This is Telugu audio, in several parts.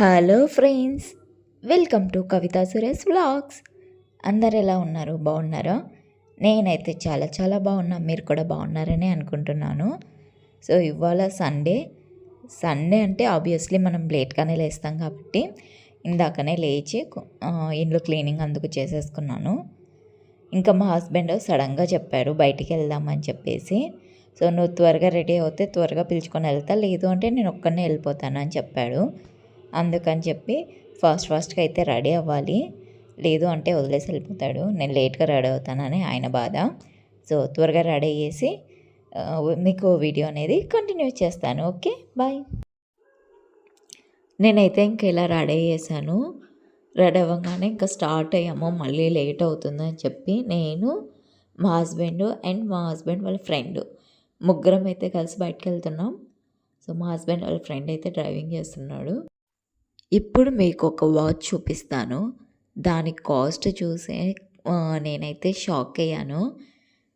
Hello friends welcome to Kavitha Suresh vlogs అందరు ఎలా ఉన్నారు? బాగున్నారా? నేనైతే చాలా చాలా బాగున్నా. మీరు కూడా బాగున్నారని అనుకుంటున్నాను. సో ఇవాళ సండే సండే అంటే ఆబ్వియస్లీ మనం లేట్గానే లేస్తాం కాబట్టి ఇందాకనే లేచి ఇంట్లో క్లీనింగ్ అందుకు చేసేసుకున్నాను. ఇంకా మా హస్బెండ్ సడన్గా చెప్పారు బయటికి వెళ్దామని చెప్పేసి. సో నువ్వు త్వరగా రెడీ అవుతే త్వరగా పిలుచుకొని వెళ్తా. లేదు అంటే నేను ఒక్కనే వెళ్ళిపోతాను అని చెప్పాడు. అందుకని చెప్పి ఫాస్ట్ ఫాస్ట్గా అయితే రెడీ అవ్వాలి. లేదు అంటే వదిలేసి వెళ్ళిపోతాడు. నేను లేట్గా రెడీ అవుతానని ఆయన బాధ. సో త్వరగా రెడీ అయ్యేసి మీకు వీడియో అనేది కంటిన్యూ చేస్తాను. ఓకే? బాయ్. నేనైతే ఇంక ఇలా రెడీ అయ్యేసాను. రెడీ అవ్వగానే ఇంకా స్టార్ట్ అయ్యాము. మళ్ళీ లేట్ అవుతుందని చెప్పి నేను మా హస్బెండ్ అండ్ మా హస్బెండ్ వాళ్ళ ఫ్రెండ్ ముగ్గురం అయితే కలిసి బయటకు వెళ్తున్నాం. సో మా హస్బెండ్ వాళ్ళ ఫ్రెండ్ అయితే డ్రైవింగ్ చేస్తున్నాడు. ఇప్పుడు మీకు ఒక వాచ్ చూపిస్తాను. దాని కాస్ట్ చూసి నేనైతే షాక్ అయ్యాను.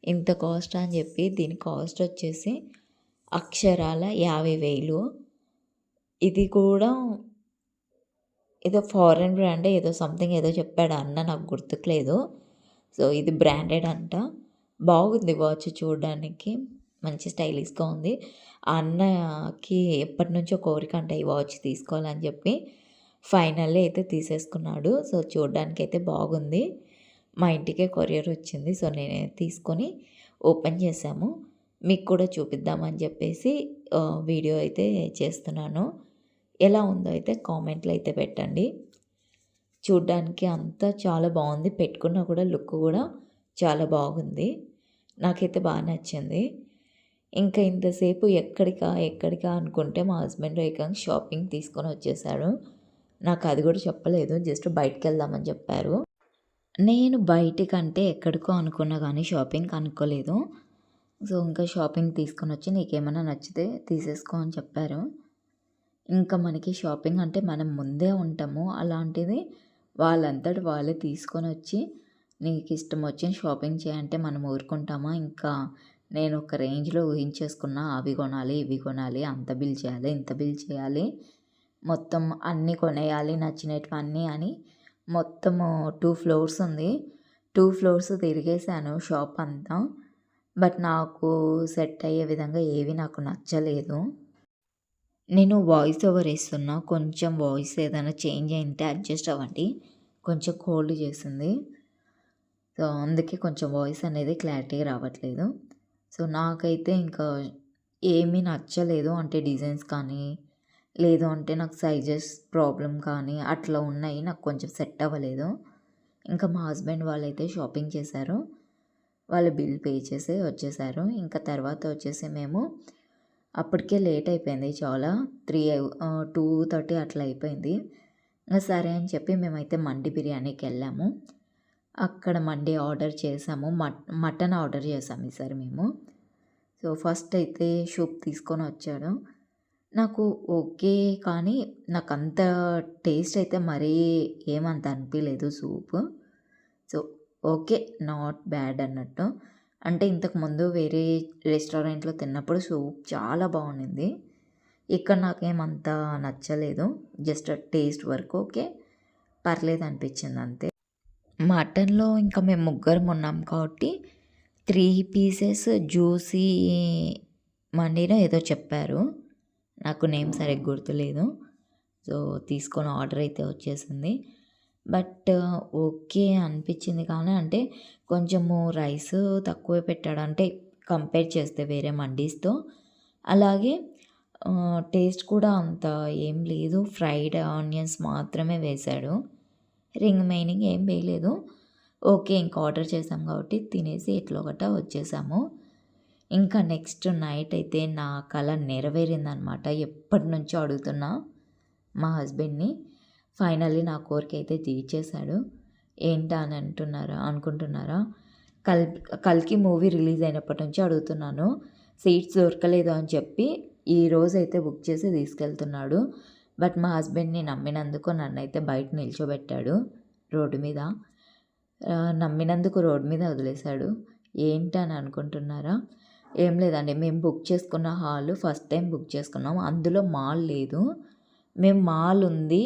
ఇంత కాస్ట్ అని చెప్పి దీని కాస్ట్ వచ్చేసి అక్షరాల యాభై వేలు. ఇది కూడా ఏదో ఫారెన్ బ్రాండ్ ఏదో సంథింగ్ ఏదో చెప్పాడు అన్న నాకు గుర్తుకులేదు. సో ఇది బ్రాండెడ్ అంట. బాగుంది వాచ్ చూడడానికి. మంచి స్టైలిష్గా ఉంది. ఆ అన్నకి ఎప్పటి నుంచో కోరిక అంట ఈ వాచ్ తీసుకోవాలని చెప్పి. ఫైనల్లీ అయితే తీసేసుకున్నాడు. సో చూడడానికి అయితే బాగుంది. మా ఇంటికే కొరియర్ వచ్చింది. సో నేను తీసుకొని ఓపెన్ చేశాము. మీకు కూడా చూపిద్దామని చెప్పేసి వీడియో అయితే చేస్తున్నాను. ఎలా ఉందో అయితే కామెంట్లు అయితే పెట్టండి. చూడ్డానికి అంతా చాలా బాగుంది. పెట్టుకున్నా కూడా లుక్ కూడా చాలా బాగుంది. నాకైతే బాగా నచ్చింది. ఇంకా ఇంతసేపు ఎక్కడికా ఎక్కడికా అనుకుంటే మా హస్బెండ్ ఏకంగా షాపింగ్ తీసుకొని వచ్చేసాడు. నాకు అది కూడా చెప్పలేదు. జస్ట్ బయటికి వెళ్దామని చెప్పారు. నేను బయటికంటే ఎక్కడికో అనుకున్నా కానీ షాపింగ్ అనుకోలేదు. సో ఇంకా షాపింగ్ తీసుకొని వచ్చి నీకేమైనా నచ్చితే తీసేసుకో అని చెప్పారు. ఇంకా మనకి షాపింగ్ అంటే మనం ముందే ఉంటాము. అలాంటిది వాళ్ళంతటి వాళ్ళే తీసుకొని వచ్చి నీకు ఇష్టం వచ్చిన షాపింగ్ చేయంటే మనం ఊరుకుంటామా? ఇంకా నేను ఒక రేంజ్లో ఊహించేసుకున్నా అవి కొనాలి ఇవి కొనాలి అంత బిల్ చేయాలి ఇంత బిల్ చేయాలి. మొత్తం అన్నీ కొనేయాలి నచ్చినటువన్నీ అని. మొత్తము టూ ఫ్లోర్స్ ఉంది. టూ ఫ్లోర్స్ తిరిగేసాను షాప్ అంతా. బట్ నాకు సెట్ అయ్యే విధంగా ఏవి నాకు నచ్చలేదు. నేను వాయిస్ ఓవర్ ఇస్తున్నా కొంచెం వాయిస్ ఏదైనా చేంజ్ అయితే అడ్జస్ట్ అవ్వండి. కొంచెం కోల్డ్ చేసింది. సో అందుకే కొంచెం వాయిస్ అనేది క్లారిటీగా రావట్లేదు. సో నాకైతే ఇంకా ఏమీ నచ్చలేదు. అంటే డిజైన్స్ కానీ లేదు అంటే నాకు సైజెస్ ప్రాబ్లం కానీ అట్లా ఉన్నాయి. నాకు కొంచెం సెట్ అవ్వలేదు. ఇంకా మా హస్బెండ్ వాళ్ళైతే షాపింగ్ చేశారు. వాళ్ళు బిల్ పే చేసి వచ్చేసారు. ఇంకా తర్వాత వచ్చేసి మేము అప్పటికే లేట్ అయిపోయింది చాలా. త్రీ టూ థర్టీ అట్లా అయిపోయింది. ఇంకా సరే అని చెప్పి మేమైతే మండి బిర్యానీకి వెళ్ళాము. అక్కడ మండి ఆర్డర్ చేసాము. మట్ మటన్ ఆర్డర్ చేసాము ఈసారి మేము. సో ఫస్ట్ అయితే షూప్ తీసుకొని వచ్చాడు. నాకు ఓకే కానీ నాకు అంత టేస్ట్ అయితే మరీ ఏమంత అనిపించలేదు soup. So okay not bad అన్నట్టు. అంటే ఇంతకు ముందు వేరే రెస్టారెంట్లో తిన్నప్పుడు సూప్ చాలా బాగుండింది. ఇక్కడ నాకేమంత నచ్చలేదు. జస్ట్ టేస్ట్ వరకు ఓకే పర్లేదు అనిపించింది అంతే. మటన్లో ఇంకా మేము ముగ్గురం ఉన్నాం కాబట్టి త్రీ పీసెస్ జ్యూసీ మండినో ఏదో చెప్పారు. నాకు నేమ్ సరిగ్గా గుర్తులేదు. సో తీసుకొని ఆర్డర్ అయితే వచ్చేసింది. బట్ ఓకే అనిపించింది కానీ అంటే కొంచెము రైస్ తక్కువే పెట్టాడు. అంటే కంపేర్ చేస్తే వేరే మండీస్తో. అలాగే టేస్ట్ కూడా అంత ఏం లేదు. ఫ్రైడ్ ఆనియన్స్ మాత్రమే వేశాడు. రింగ్ మైనింగ్ ఏం వేయలేదు. ఓకే ఇంకా ఆర్డర్ చేసాం కాబట్టి తినేసి ఎట్లా ఒకట వచ్చేసాము. ఇంకా నెక్స్ట్ నైట్ అయితే నా కళ నెరవేరిందనమాట. ఎప్పటి నుంచో అడుగుతున్నా మా హస్బెండ్ని. ఫైనల్లీ నా కోరిక అయితే తీర్చేశాడు. ఏంటా అని అంటున్నారా అనుకుంటున్నారా? కల్ కల్కి మూవీ రిలీజ్ అయినప్పటి నుంచి అడుగుతున్నాను. సీట్స్ దొరకలేదు అని చెప్పి ఈ రోజు అయితే బుక్ చేసి తీసుకెళ్తున్నాడు. బట్ మా హస్బెండ్ని నమ్మినందుకు నన్ను అయితే బయట నిల్చోబెట్టాడు రోడ్డు మీద. నమ్మినందుకు రోడ్డు మీద వదిలేశాడు. ఏంటని అనుకుంటున్నారా? ఏం లేదండి. మేము బుక్ చేసుకున్న హాల్ ఫస్ట్ టైం బుక్ చేసుకున్నాం. అందులో మాల్ లేదు. మేము మాల్ ఉంది.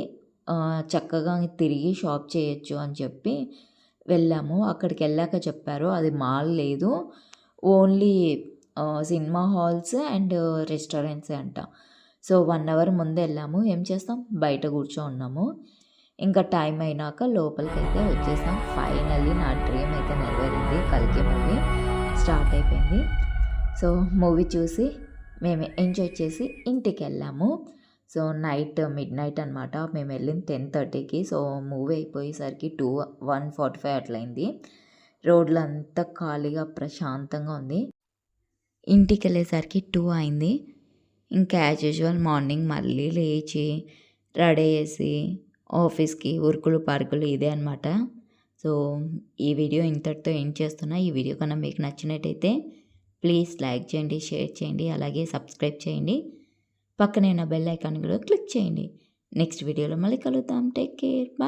చక్కగా తిరిగి షాప్ చేయొచ్చు అని చెప్పి వెళ్ళాము. అక్కడికి వెళ్ళాక చెప్పారు అది మాల్ లేదు. Only cinema halls and restaurants అంట. సో వన్ అవర్ ముందు వెళ్ళాము. ఏం చేస్తాం? బయట కూర్చో ఉన్నాము ఇంకా టైం అయినాక లోపలికి అయితే వచ్చేసాం. ఫైనల్లీ నా డ్రీమ్ అయితే నెరవేరింది. కలికే మూవీ స్టార్ట్ అయిపోయింది. సో మూవీ చూసి మేము ఎంజాయ్ చేసి ఇంటికి వెళ్ళాము. సో నైట్ మిడ్ నైట్ అనమాట మేము వెళ్ళింది టెన్ థర్టీకి. సో మూవీ అయిపోయేసరికి టూ వన్ ఫార్టీ ఫైవ్ అట్లయింది. రోడ్లు అంతా ఖాళీగా ప్రశాంతంగా ఉంది. ఇంటికి వెళ్ళేసరికి టూ అయింది. ఇంకా యాజ్ యూజువల్ మార్నింగ్ మళ్ళీ లేచి రెడీ చేసి ఆఫీస్కి ఉరుకులు పరుకులు ఇదే అనమాట సో ఈ వీడియో ఇంతటితో ఏం చేస్తున్నా. ఈ వీడియో కన్నా మీకు నచ్చినట్టయితే ప్లీజ్ లైక్ చేయండి షేర్ చేయండి అలాగే సబ్స్క్రైబ్ చేయండి. పక్కనే ఉన్న బెల్ ఐకాన్ కూడా క్లిక్ చేయండి. నెక్స్ట్ వీడియోలో మళ్ళీ కలుద్దాం. Take care. బాయ్.